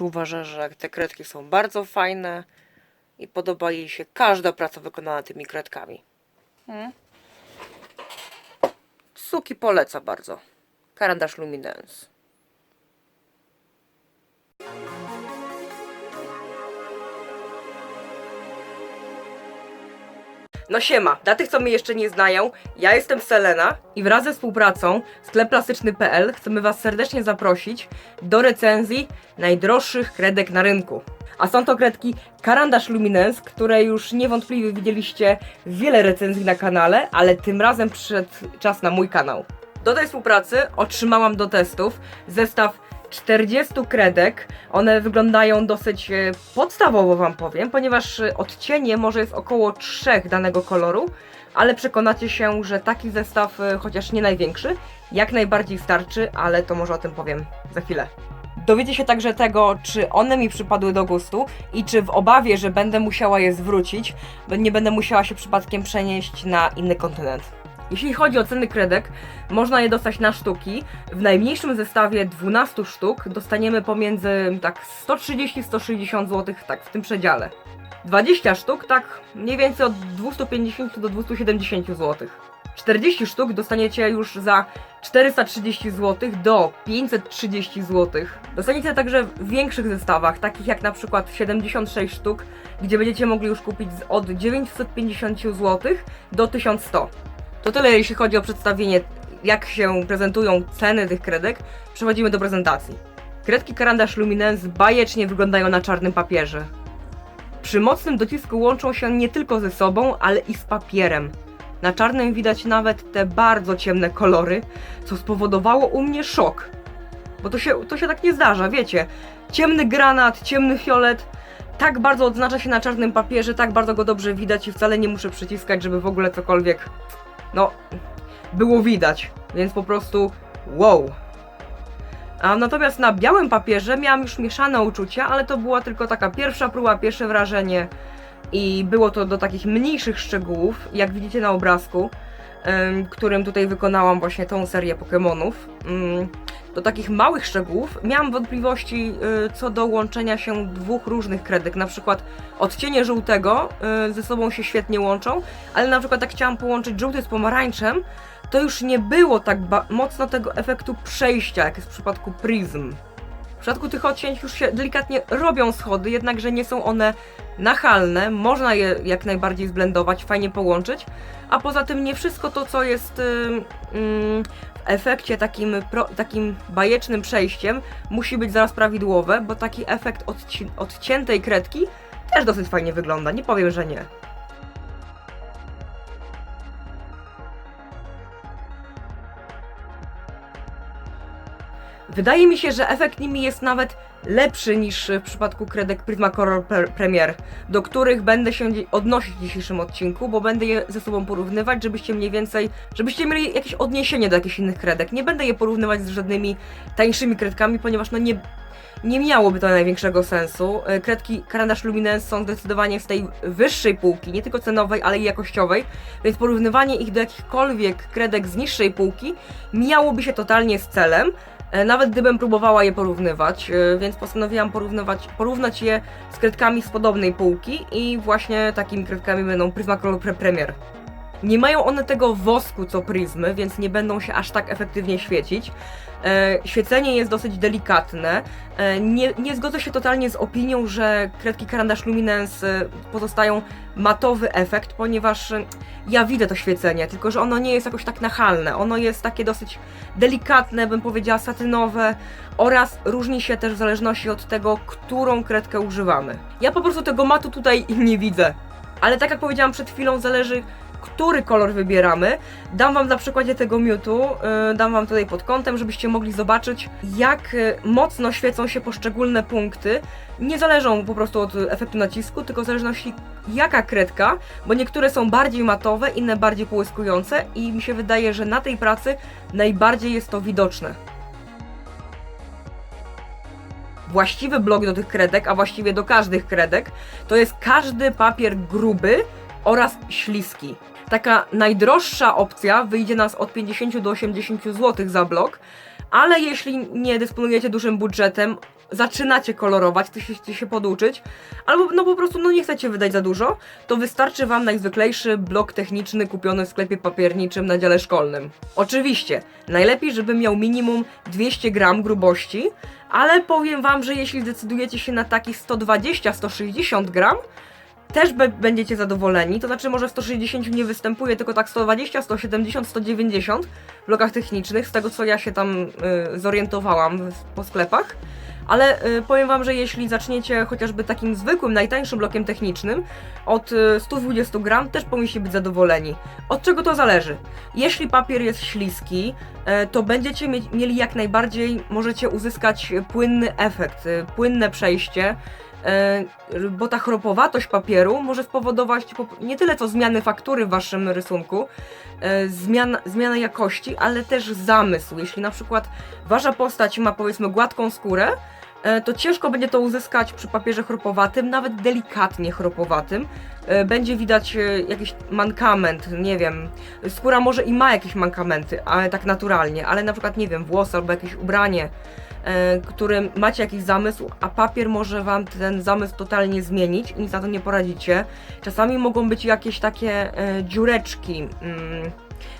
Uważa, że te kredki są bardzo fajne i podoba jej się każda praca wykonana tymi kredkami. Hmm? Suki poleca bardzo. Karandasz Luminance. No siema, dla tych co mnie jeszcze nie znają, ja jestem Selena i wraz ze współpracą sklepplastyczny.pl chcemy was serdecznie zaprosić do recenzji najdroższych kredek na rynku. A są to kredki Carandash Luminance, które już niewątpliwie widzieliście wiele recenzji na kanale, ale tym razem przyszedł czas na mój kanał. Do tej współpracy otrzymałam do testów zestaw 40 kredek. One wyglądają dosyć e, podstawowo, Wam powiem, ponieważ e, odcienie może jest około 3 danego koloru, ale przekonacie się, że taki zestaw, e, chociaż nie największy, jak najbardziej starczy, ale to może o tym powiem za chwilę. Dowiecie się także tego, czy one mi przypadły do gustu i czy w obawie, że będę musiała je zwrócić, nie będę musiała się przypadkiem przenieść na inny kontynent. Jeśli chodzi o ceny kredek, można je dostać na sztuki. W najmniejszym zestawie 12 sztuk dostaniemy pomiędzy tak 130-160 zł, tak w tym przedziale. 20 sztuk, tak mniej więcej od 250 do 270 zł. 40 sztuk dostaniecie już za 430 zł do 530 zł. Dostaniecie także w większych zestawach, takich jak na przykład 76 sztuk, gdzie będziecie mogli już kupić od 950 zł do 1100. To tyle jeśli chodzi o przedstawienie, jak się prezentują ceny tych kredek. Przechodzimy do prezentacji. Kredki Carandash Luminance bajecznie wyglądają na czarnym papierze. Przy mocnym docisku łączą się nie tylko ze sobą, ale i z papierem. Na czarnym widać nawet te bardzo ciemne kolory, co spowodowało u mnie szok. Bo to się, to się tak nie zdarza, wiecie. Ciemny granat, ciemny fiolet, tak bardzo odznacza się na czarnym papierze, tak bardzo go dobrze widać i wcale nie muszę przyciskać, żeby w ogóle cokolwiek, no, było widać. Więc po prostu wow. A natomiast na białym papierze miałam już mieszane uczucia, ale to była tylko taka pierwsza próba, pierwsze wrażenie i było to do takich mniejszych szczegółów, jak widzicie na obrazku, którym tutaj wykonałam właśnie tą serię Pokémonów. Do takich małych szczegółów miałam wątpliwości y, co do łączenia się dwóch różnych kredek, na przykład odcienie żółtego y, ze sobą się świetnie łączą, ale na przykład jak chciałam połączyć żółty z pomarańczem, to już nie było tak mocno tego efektu przejścia, jak jest w przypadku Prism. Przypadku tych odcień już się delikatnie robią schody, jednakże nie są one nachalne, można je jak najbardziej zblendować, fajnie połączyć, a poza tym nie wszystko to, co jest w efekcie takim, takim bajecznym przejściem, musi być zaraz prawidłowe, bo taki efekt odci- odciętej kredki też dosyć fajnie wygląda, nie powiem, że nie. Wydaje mi się, że efekt nimi jest nawet lepszy niż w przypadku kredek Prismacolor Pre- Premier, do których będę się odnosić w dzisiejszym odcinku, bo będę je ze sobą porównywać, żebyście mniej więcej, żebyście mieli jakieś odniesienie do jakichś innych kredek. Nie będę je porównywać z żadnymi tańszymi kredkami, ponieważ no nie, nie miałoby to największego sensu. E, Kredki Carandash Luminance są zdecydowanie z tej wyższej półki, nie tylko cenowej, ale i jakościowej, więc porównywanie ich do jakichkolwiek kredek z niższej półki miałoby się totalnie z celem, Nawet gdybym próbowała je porównywać, e, więc postanowiłam porównywać, porównać je z kredkami z podobnej półki i właśnie takimi kredkami będą Prismacolor Pre Premier. Nie mają one tego wosku co pryzmy, więc nie będą się aż tak efektywnie świecić. E, świecenie jest dosyć delikatne. E, nie, nie zgodzę się totalnie z opinią, że kredki Carandash Luminance e, pozostają matowy efekt, ponieważ e, ja widzę to świecenie, tylko że ono nie jest jakoś tak nachalne. Ono jest takie dosyć delikatne, bym powiedziała satynowe oraz różni się też w zależności od tego, którą kredkę używamy. Ja po prostu tego matu tutaj nie widzę. Ale tak jak powiedziałam przed chwilą, zależy który kolor wybieramy. Dam Wam na przykładzie tego miutu, yy, dam Wam tutaj pod kątem, żebyście mogli zobaczyć, jak y, mocno świecą się poszczególne punkty. Nie zależą po prostu od y, efektu nacisku, tylko w zależności jaka kredka, bo niektóre są bardziej matowe, inne bardziej połyskujące i mi się wydaje, że na tej pracy najbardziej jest to widoczne. Właściwy blok do tych kredek, a właściwie do każdych kredek, to jest każdy papier gruby oraz śliski. Taka najdroższa opcja wyjdzie nas od 50 do 80 zł za blok, ale jeśli nie dysponujecie dużym budżetem, zaczynacie kolorować, chcecie się poduczyć, albo no po prostu no nie chcecie wydać za dużo, to wystarczy Wam najzwyklejszy blok techniczny kupiony w sklepie papierniczym na dziale szkolnym. Oczywiście, najlepiej, żeby miał minimum 200 gram grubości, ale powiem Wam, że jeśli zdecydujecie się na taki 120-160 gram, też będziecie zadowoleni, to znaczy może w 160 nie występuje, tylko tak 120, 170, 190 w blokach technicznych, z tego co ja się tam y, zorientowałam w, po sklepach. Ale y, powiem Wam, że jeśli zaczniecie chociażby takim zwykłym, najtańszym blokiem technicznym od y, 120 gram, też powinniście być zadowoleni. Od czego to zależy? Jeśli papier jest śliski, y, to będziecie mieć, mieli jak najbardziej, możecie uzyskać płynny efekt, y, płynne przejście, bo ta chropowatość papieru może spowodować po- nie tyle co zmiany faktury w Waszym rysunku, zmian, zmianę jakości, ale też zamysł. Jeśli na przykład Wasza postać ma powiedzmy gładką skórę, e, to ciężko będzie to uzyskać przy papierze chropowatym, nawet delikatnie chropowatym. E, Będzie widać e, jakiś mankament, nie wiem. Skóra może i ma jakieś mankamenty, ale tak naturalnie, ale na przykład, nie wiem, włos albo jakieś ubranie, e, którym macie jakiś zamysł, a papier może wam ten zamysł totalnie zmienić i nic na to nie poradzicie. Czasami mogą być jakieś takie e, dziureczki. Mm,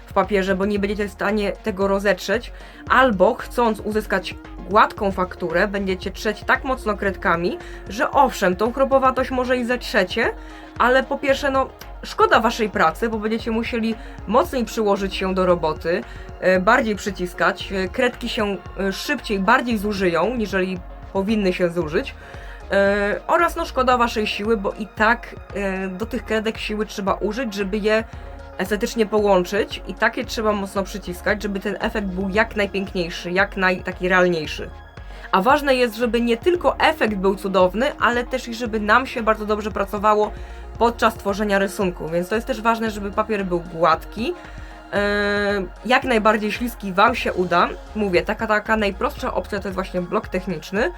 w papierze, bo nie będziecie w stanie tego rozetrzeć, albo chcąc uzyskać gładką fakturę, będziecie trzeć tak mocno kredkami, że owszem, tą chropowatość może i zetrzecie, ale po pierwsze, no, szkoda waszej pracy, bo będziecie musieli mocniej przyłożyć się do roboty, e, bardziej przyciskać, e, kredki się e, szybciej, bardziej zużyją, niżeli powinny się zużyć. E, oraz no szkoda waszej siły, bo i tak e, do tych kredek siły trzeba użyć, żeby je estetycznie połączyć i takie trzeba mocno przyciskać, żeby ten efekt był jak najpiękniejszy, jak naj, taki realniejszy. A ważne jest, żeby nie tylko efekt był cudowny, ale też i żeby nam się bardzo dobrze pracowało podczas tworzenia rysunku, więc to jest też ważne, żeby papier był gładki, Yy, jak najbardziej śliski Wam się uda. Mówię, taka taka najprostsza opcja to jest właśnie blok techniczny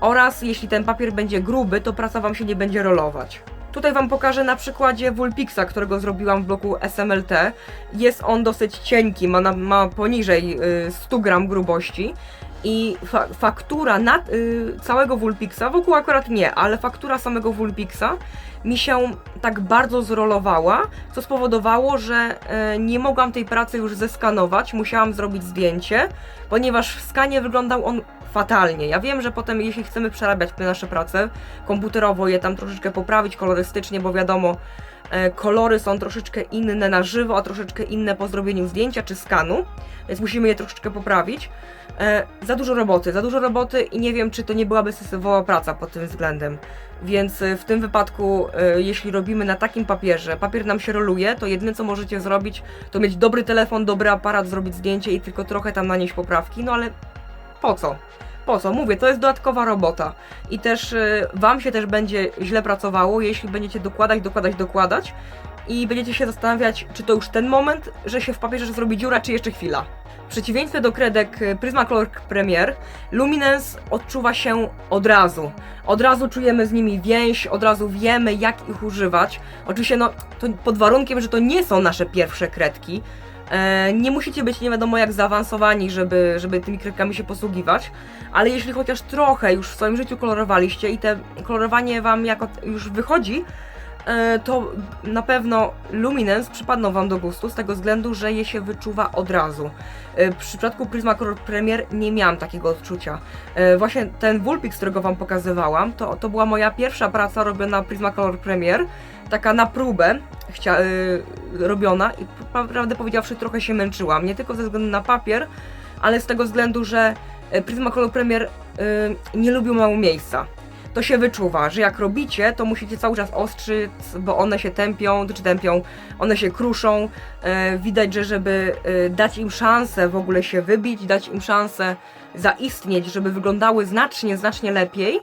oraz jeśli ten papier będzie gruby, to praca Wam się nie będzie rolować. Tutaj Wam pokażę na przykładzie Vulpixa, którego zrobiłam w bloku SMLT. Jest on dosyć cienki, ma, na, ma poniżej y, 100 gram grubości i fa faktura nad, y, całego Vulpixa, wokół akurat nie, ale faktura samego Vulpixa mi się tak bardzo zrolowała, co spowodowało, że y, nie mogłam tej pracy już zeskanować, musiałam zrobić zdjęcie, ponieważ w skanie wyglądał on fatalnie. Ja wiem, że potem jeśli chcemy przerabiać te nasze prace komputerowo, je tam troszeczkę poprawić kolorystycznie, bo wiadomo, e, kolory są troszeczkę inne na żywo, a troszeczkę inne po zrobieniu zdjęcia czy skanu, więc musimy je troszeczkę poprawić. E, za dużo roboty, za dużo roboty i nie wiem, czy to nie byłaby sysowa praca pod tym względem. Więc e, w tym wypadku, jeśli robimy na takim papierze, papier nam się roluje, to jedyne co możecie zrobić, to mieć dobry telefon, dobry aparat, zrobić zdjęcie i tylko trochę tam nanieść poprawki, no ale po co? Po co? Mówię, to jest dodatkowa robota. I też y, Wam się też będzie źle pracowało, jeśli będziecie dokładać, dokładać, dokładać i będziecie się zastanawiać, czy to już ten moment, że się w papierze zrobi dziura, czy jeszcze chwila. W przeciwieństwie do kredek y, Prismacolor Premier, Luminance odczuwa się od razu. Od razu czujemy z nimi więź, od razu wiemy, jak ich używać. Oczywiście, no, to pod warunkiem, że to nie są nasze pierwsze kredki. E, nie musicie być nie wiadomo jak zaawansowani, żeby, żeby tymi kredkami się posługiwać, ale jeśli chociaż trochę już w swoim życiu kolorowaliście i te kolorowanie Wam jako już wychodzi, e, to na pewno Luminance przypadną Wam do gustu z tego względu, że je się wyczuwa od razu. E, W przypadku Prismacolor Premier nie miałam takiego odczucia. Właśnie ten Vulpix, którego Wam pokazywałam, to, to była moja pierwsza praca robiona Prismacolor Premier, taka na próbę chcia, y, robiona i prawdę powiedziawszy trochę się męczyłam, nie tylko ze względu na papier, ale z tego względu, że y, Prismacolor Premier y, nie lubił mało miejsca. To się wyczuwa, że jak robicie, to musicie cały czas ostrzyc, bo one się tępią, czy tępią, one się kruszą. E, widać, że żeby e, dać im szansę w ogóle się wybić, dać im szansę zaistnieć, żeby wyglądały znacznie, znacznie lepiej, e,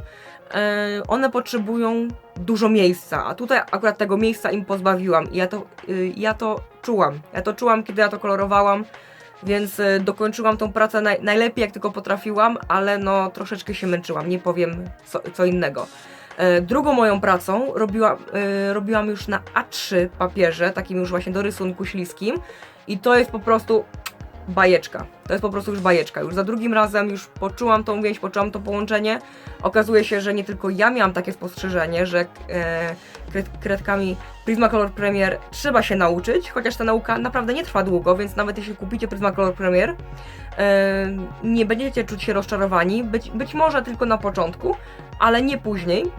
one potrzebują dużo miejsca, a tutaj akurat tego miejsca im pozbawiłam i ja to, y, ja to czułam. Ja to czułam, kiedy ja to kolorowałam, więc y, dokończyłam tą pracę naj, najlepiej jak tylko potrafiłam, ale no troszeczkę się męczyłam, nie powiem co, co innego. E, Drugą moją pracą robiła, y, robiłam już na A3 papierze, takim już właśnie do rysunku śliskim i to jest po prostu bajeczka. To jest po prostu już bajeczka. Już za drugim razem już poczułam tą więź, poczułam to połączenie. Okazuje się, że nie tylko ja miałam takie spostrzeżenie, że e, kred, kredkami Prismacolor Premier trzeba się nauczyć, chociaż ta nauka naprawdę nie trwa długo, więc nawet jeśli kupicie Prismacolor Premier, e, nie będziecie czuć się rozczarowani, być, być może tylko na początku, ale nie później.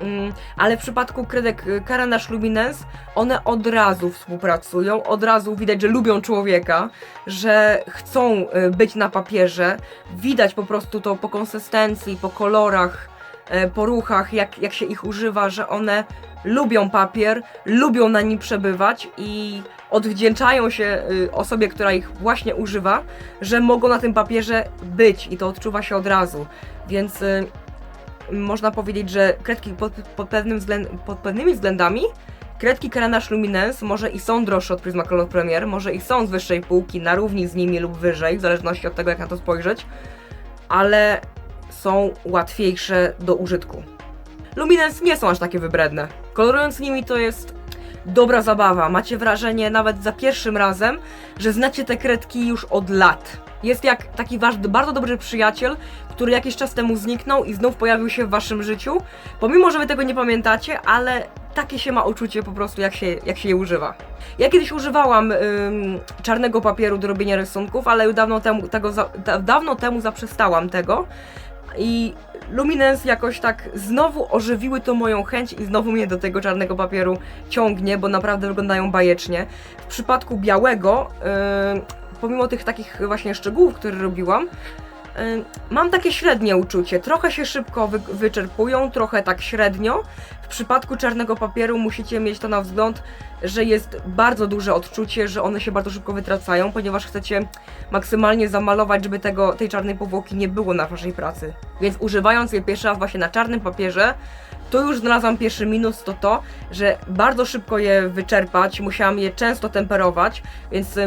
Mm, ale w przypadku kredek y, Caranache Luminance one od razu współpracują, od razu widać, że lubią człowieka, że chcą y, być na papierze. Widać po prostu to po konsystencji, po kolorach, e, po ruchach, jak, jak się ich używa, że one lubią papier, lubią na nim przebywać i odwdzięczają się y, osobie, która ich właśnie używa, że mogą na tym papierze być i to odczuwa się od razu. Więc y, można powiedzieć, że kredki pod, pod, pewnym względ, pod pewnymi względami kredki Caranache Luminance może i są droższe od Prismacolor Premier, może i są z wyższej półki, na równi z nimi lub wyżej, w zależności od tego, jak na to spojrzeć, ale są łatwiejsze do użytku. Luminance nie są aż takie wybredne. Kolorując nimi to jest dobra zabawa. Macie wrażenie nawet za pierwszym razem, że znacie te kredki już od lat. Jest jak taki wasz bardzo dobry przyjaciel, który jakiś czas temu zniknął i znów pojawił się w waszym życiu. Pomimo, że wy tego nie pamiętacie, ale takie się ma uczucie po prostu, jak się, jak się je używa. Ja kiedyś używałam ym, czarnego papieru do robienia rysunków, ale już dawno temu, tego za, da, dawno temu zaprzestałam tego. I Luminance jakoś tak znowu ożywiły to moją chęć i znowu mnie do tego czarnego papieru ciągnie, bo naprawdę wyglądają bajecznie. W przypadku białego, ym, pomimo tych takich właśnie szczegółów, które robiłam, ym, mam takie średnie uczucie. Trochę się szybko wy, wyczerpują, trochę tak średnio. W przypadku czarnego papieru musicie mieć to na wzgląd, że jest bardzo duże odczucie, że one się bardzo szybko wytracają, ponieważ chcecie maksymalnie zamalować, żeby tego, tej czarnej powłoki nie było na waszej pracy. Więc używając je pierwszy raz właśnie na czarnym papierze, to już znalazłam pierwszy minus, to to, że bardzo szybko je wyczerpać, musiałam je często temperować, więc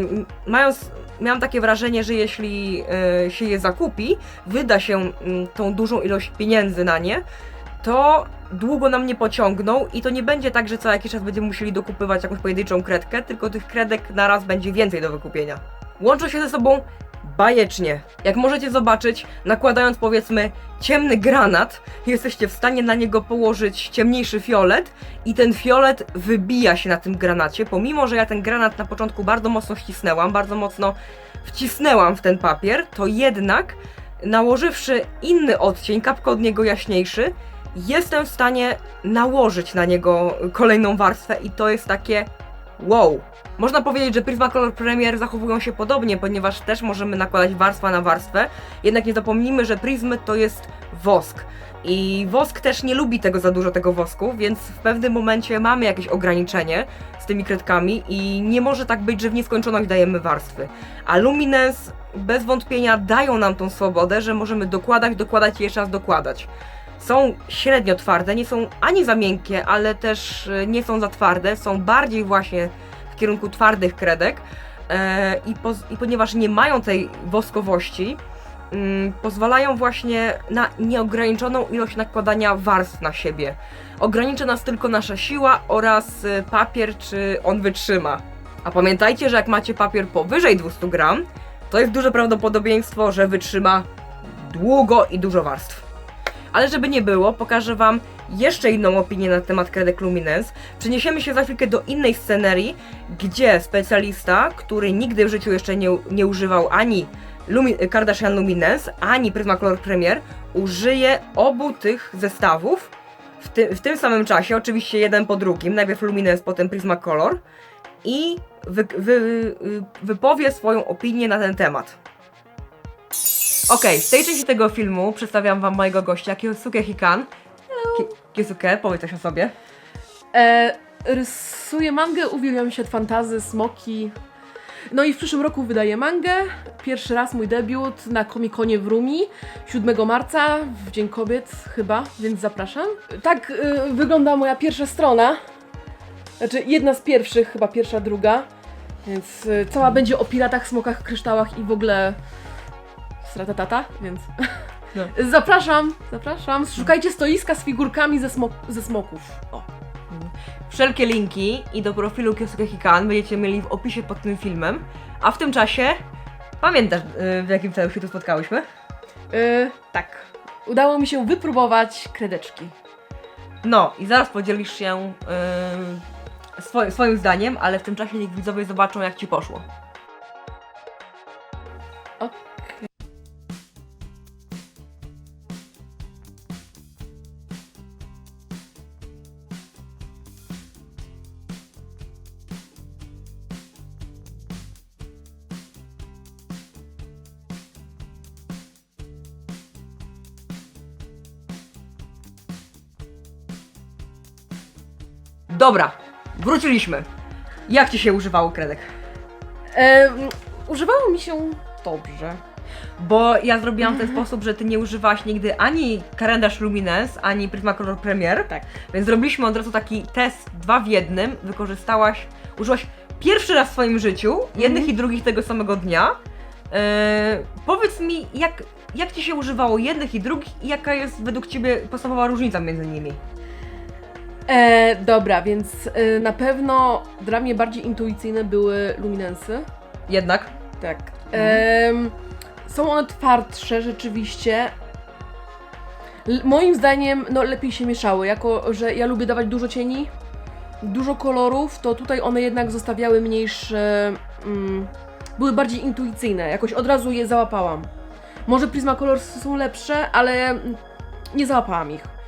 mając, miałam takie wrażenie, że jeśli y, się je zakupi, wyda się tą dużą ilość pieniędzy na nie, to długo nam nie pociągną i to nie będzie tak, że co jakiś czas będziemy musieli dokupywać jakąś pojedynczą kredkę, tylko tych kredek na raz będzie więcej do wykupienia. Łączą się ze sobą bajecznie. Jak możecie zobaczyć, nakładając powiedzmy ciemny granat, jesteście w stanie na niego położyć ciemniejszy fiolet i ten fiolet wybija się na tym granacie, pomimo że ja ten granat na początku bardzo mocno ścisnęłam, bardzo mocno wcisnęłam w ten papier, to jednak nałożywszy inny odcień, kapkę od niego jaśniejszy, jestem w stanie nałożyć na niego kolejną warstwę i to jest takie wow. Można powiedzieć, że Prismacolor Premier zachowują się podobnie, ponieważ też możemy nakładać warstwa na warstwę, jednak nie zapomnijmy, że Prismy to jest wosk. I wosk też nie lubi tego za dużo tego wosku, więc w pewnym momencie mamy jakieś ograniczenie z tymi kredkami i nie może tak być, że w nieskończoność dajemy warstwy. A Luminance bez wątpienia dają nam tą swobodę, że możemy dokładać, dokładać i jeszcze raz dokładać są średnio twarde, nie są ani za miękkie, ale też e, nie są za twarde, są bardziej właśnie w kierunku twardych kredek e, i, poz- i ponieważ nie mają tej woskowości, mm, pozwalają właśnie na nieograniczoną ilość nakładania warstw na siebie. Ograniczy nas tylko nasza siła oraz e, papier, czy on wytrzyma. A pamiętajcie, że jak macie papier powyżej 200 gram, to jest duże prawdopodobieństwo, że wytrzyma długo i dużo warstw. Ale żeby nie było, pokażę Wam jeszcze inną opinię na temat kredek Luminance. Przeniesiemy się za chwilkę do innej scenerii, gdzie specjalista, który nigdy w życiu jeszcze nie, nie używał ani Lumi Kardashian Luminance, ani Prismacolor Premier, użyje obu tych zestawów w, ty w tym samym czasie, oczywiście jeden po drugim, najpierw Luminance, potem Prismacolor i wy wy wypowie swoją opinię na ten temat. Okej, w tej części tego filmu przedstawiam wam mojego gościa, Kyosuke Hikan. Ki- Kyosuke, powiedz coś o sobie. E, rysuję mangę, uwielbiam świat fantazy, smoki. No i w przyszłym roku wydaję mangę. Pierwszy raz mój debiut na Comic-Conie w Rumi 7 marca, w Dzień Kobiet chyba, więc zapraszam. Tak y, wygląda moja pierwsza strona. Znaczy jedna z pierwszych, chyba pierwsza, druga. Więc y, cała będzie o piratach, smokach, kryształach i w ogóle stratatata, więc No. zapraszam, zapraszam. Szukajcie stoiska z figurkami ze, smo- ze smoków. O. Wszelkie linki i do profilu Kyosuke Hikan będziecie mieli w opisie pod tym filmem. A w tym czasie Pamiętasz, y, w jakim celu się tu spotkałyśmy? Yy, tak. Udało mi się wypróbować kredeczki. No i zaraz podzielisz się y, swo- swoim zdaniem, ale w tym czasie niech widzowie zobaczą, jak ci poszło. Dobra, wróciliśmy. Jak ci się używało kredek? Em, używało mi się dobrze. Bo ja zrobiłam w ten sposób, że ty nie używałaś nigdy ani kalendarz Luminance, ani Prismacolor Premier. Tak. Więc zrobiliśmy od razu taki test dwa w jednym. Wykorzystałaś, użyłaś pierwszy raz w swoim życiu, jednych i drugich tego samego dnia. Eee, powiedz mi, jak, jak ci się używało jednych i drugich i jaka jest według ciebie podstawowa różnica między nimi? E, dobra, więc e, na pewno dla mnie bardziej intuicyjne były luminensy. Jednak. Tak. Em, są one twardsze rzeczywiście. L- moim zdaniem no, lepiej się mieszały, jako że ja lubię dawać dużo cieni, dużo kolorów, to tutaj one jednak zostawiały mniejsze. Mm, były bardziej intuicyjne, jakoś od razu je załapałam. Może Prismacolors są lepsze, ale mm, nie załapałam ich.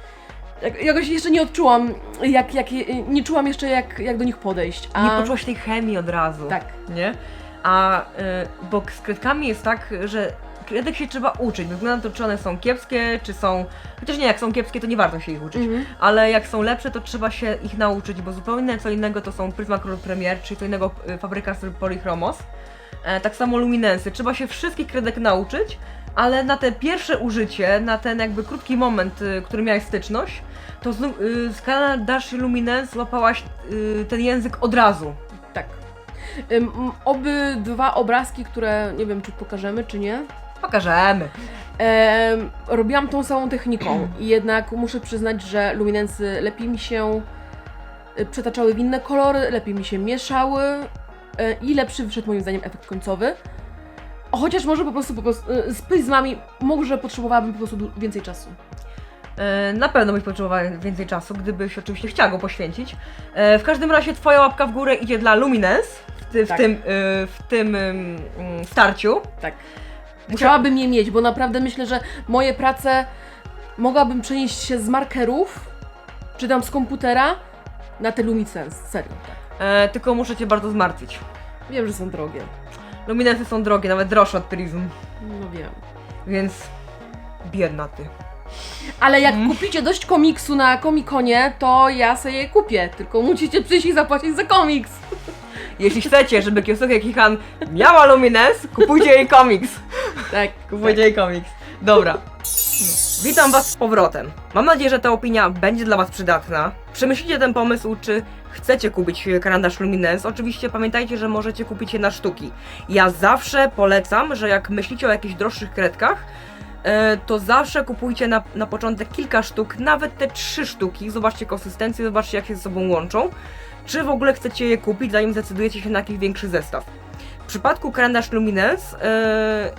Jak, jakoś jeszcze nie odczułam, jak, jak, nie czułam jeszcze jak, jak do nich podejść. A... Nie poczułaś tej chemii od razu. Tak. Nie? A y, bo z kredkami jest tak, że kredek się trzeba uczyć, bez względu na to, czy one są kiepskie, czy są. Chociaż nie, jak są kiepskie, to nie warto się ich uczyć. Mhm. Ale jak są lepsze, to trzeba się ich nauczyć, bo zupełnie co innego to są Prismacolor Premier, czyli co innego y, fabryka z Polychromos. E, tak samo Luminensy. Trzeba się wszystkich kredek nauczyć, ale na te pierwsze użycie, na ten jakby krótki moment, y, który miałeś styczność, to z, y, z kalendarzy Luminance złapałaś y, ten język od razu. Tak. Ym, m, obydwa obrazki, które nie wiem, czy pokażemy, czy nie, Pokażemy. em, robiłam tą samą techniką i jednak muszę przyznać, że luminensy lepiej mi się y, przetaczały w inne kolory, lepiej mi się mieszały y, i lepszy wyszedł moim zdaniem efekt końcowy. Chociaż może po prostu, po prostu y, z pryzmami może potrzebowałabym po prostu du- więcej czasu. E, Na pewno byś potrzebowała więcej czasu, gdybyś oczywiście chciała go poświęcić. E, W każdym razie twoja łapka w górę idzie dla Luminance w, ty, w Tak. tym, e, w tym ym, ym, starciu. Tak. Chciałabym je mieć, bo naprawdę myślę, że moje prace mogłabym przenieść się z markerów, czy tam z komputera, na te Lumisense. Serio, tak. E, Tylko muszę cię bardzo zmartwić. Wiem, że są drogie. Luminance są drogie, nawet droższe od Prism, No wiem. więc biedna ty. Ale jak kupicie dość komiksu na komikonie, to ja sobie je kupię. Tylko musicie przyjść i zapłacić za komiks. Jeśli chcecie, żeby Kiosuke Kihan miała Luminance, kupujcie jej komiks. Tak. Kupujcie jej komiks. Dobra. Witam Was z powrotem. Mam nadzieję, że ta opinia będzie dla Was przydatna. Przemyślicie ten pomysł, czy chcecie kupić kalendarz Luminance. Oczywiście pamiętajcie, że możecie kupić je na sztuki. Ja zawsze polecam, że jak myślicie o jakichś droższych kredkach, e, to zawsze kupujcie na, na początek kilka sztuk, nawet te trzy sztuki. Zobaczcie konsystencję, zobaczcie jak się ze sobą łączą. Czy w ogóle chcecie je kupić, zanim zdecydujecie się na jakiś większy zestaw. W przypadku kalendarz Luminance e,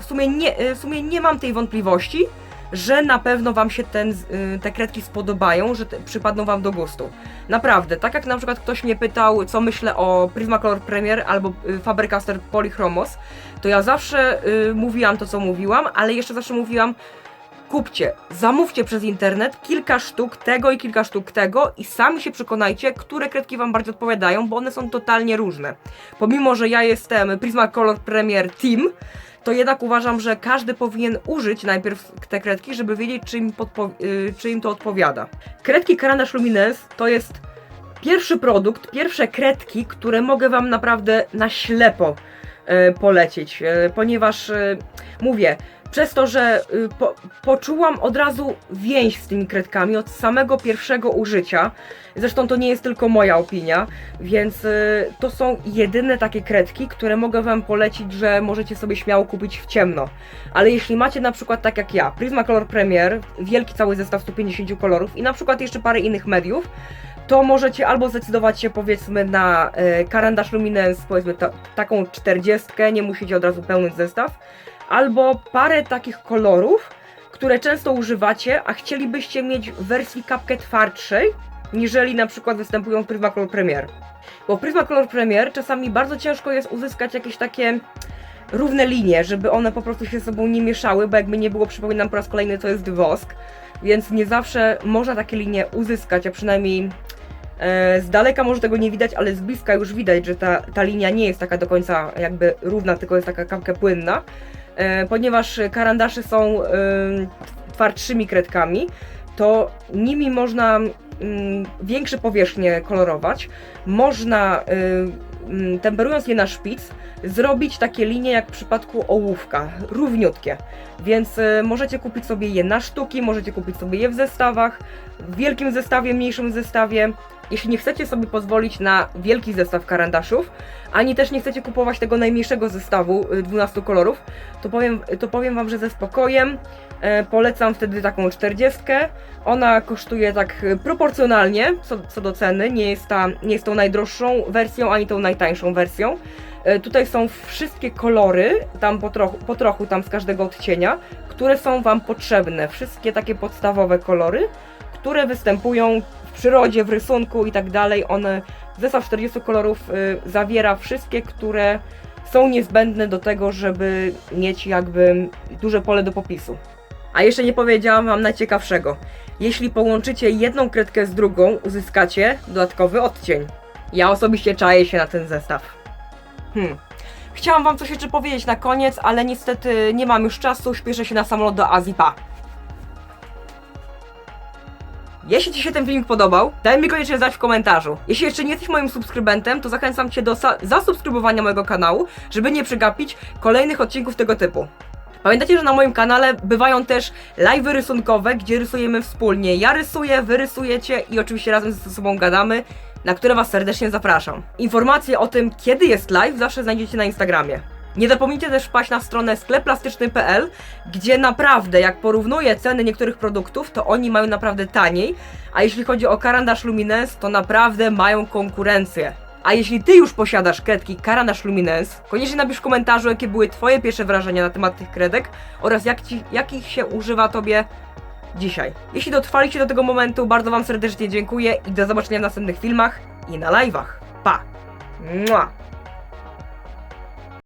w sumie nie, e, w sumie nie mam tej wątpliwości, że na pewno Wam się ten, y, te kredki spodobają, że te, przypadną Wam do gustu. Naprawdę, tak jak na przykład ktoś mnie pytał, co myślę o Prismacolor Premier albo y, Faber-Castell Polychromos, to ja zawsze y, mówiłam to, co mówiłam, ale jeszcze zawsze mówiłam, kupcie, zamówcie przez internet kilka sztuk tego i kilka sztuk tego i sami się przekonajcie, które kredki Wam bardziej odpowiadają, bo one są totalnie różne. Pomimo, że ja jestem Prismacolor Premier Team, to jednak uważam, że każdy powinien użyć najpierw te kredki, żeby wiedzieć, czy im, y, czy im to odpowiada. Kredki Karandasz Luminance to jest pierwszy produkt, pierwsze kredki, które mogę Wam naprawdę na ślepo e, polecić, e, ponieważ e, mówię, przez to, że y, po, poczułam od razu więź z tymi kredkami od samego pierwszego użycia. Zresztą to nie jest tylko moja opinia, więc y, to są jedyne takie kredki, które mogę Wam polecić, że możecie sobie śmiało kupić w ciemno. Ale jeśli macie na przykład tak jak ja, Prismacolor Premier, wielki cały zestaw 150 kolorów i na przykład jeszcze parę innych mediów, to możecie albo zdecydować się powiedzmy na e, karandasz Luminance, powiedzmy ta, taką 40, nie musicie od razu pełny zestaw, albo parę takich kolorów, które często używacie, a chcielibyście mieć w wersji kapkę twardszej, niżeli na przykład występują w Prismacolor Premier. Bo w Prismacolor Premier czasami bardzo ciężko jest uzyskać jakieś takie równe linie, żeby one po prostu się ze sobą nie mieszały, bo jakby nie było, przypominam po raz kolejny, to jest wosk, więc nie zawsze można takie linie uzyskać, a przynajmniej z daleka może tego nie widać, ale z bliska już widać, że ta, ta linia nie jest taka do końca jakby równa, tylko jest taka kapkę płynna, e, ponieważ karandasze są e, twardszymi kredkami, to nimi można mm, większe powierzchnie kolorować, można mm, temperując je na szpic, zrobić takie linie jak w przypadku ołówka, równiutkie. Więc możecie kupić sobie je na sztuki, możecie kupić sobie je w zestawach, w wielkim zestawie, mniejszym zestawie. Jeśli nie chcecie sobie pozwolić na wielki zestaw karandaszów, ani też nie chcecie kupować tego najmniejszego zestawu y, 12 kolorów, to powiem, to powiem Wam, że ze spokojem e, polecam wtedy taką 40. Ona kosztuje tak y, proporcjonalnie co, co do ceny, nie jest, ta, nie jest tą najdroższą wersją, ani tą najtańszą wersją. E, Tutaj są wszystkie kolory, tam po trochu, po trochu tam z każdego odcienia, które są Wam potrzebne. Wszystkie takie podstawowe kolory, które występują w przyrodzie, w rysunku i tak dalej. One, zestaw 40 kolorów y, zawiera wszystkie, które są niezbędne do tego, żeby mieć jakby duże pole do popisu. A jeszcze nie powiedziałam Wam najciekawszego. Jeśli połączycie jedną kredkę z drugą, uzyskacie dodatkowy odcień. Ja osobiście czaję się na ten zestaw. Hmm. Chciałam Wam coś jeszcze powiedzieć na koniec, ale niestety nie mam już czasu, śpieszę się na samolot do Azji, pa! Jeśli Ci się ten filmik podobał, daj mi koniecznie znać w komentarzu. Jeśli jeszcze nie jesteś moim subskrybentem, to zachęcam Cię do zasubskrybowania mojego kanału, żeby nie przegapić kolejnych odcinków tego typu. Pamiętajcie, że na moim kanale bywają też live'y rysunkowe, gdzie rysujemy wspólnie. Ja rysuję, wy rysujecie i oczywiście razem ze sobą gadamy, na które Was serdecznie zapraszam. Informacje o tym, kiedy jest live, zawsze znajdziecie na Instagramie. Nie zapomnijcie też wpaść na stronę sklepplastyczny.pl, gdzie naprawdę, jak porównuję ceny niektórych produktów, to oni mają naprawdę taniej, a jeśli chodzi o karandasz Luminance, to naprawdę mają konkurencję. A jeśli Ty już posiadasz kredki Karandasz Luminance, koniecznie napisz w komentarzu, jakie były Twoje pierwsze wrażenia na temat tych kredek oraz jak ci, jakich się używa Tobie dzisiaj. Jeśli dotrwaliście do tego momentu, bardzo Wam serdecznie dziękuję i do zobaczenia w następnych filmach i na live'ach. Pa! Mua!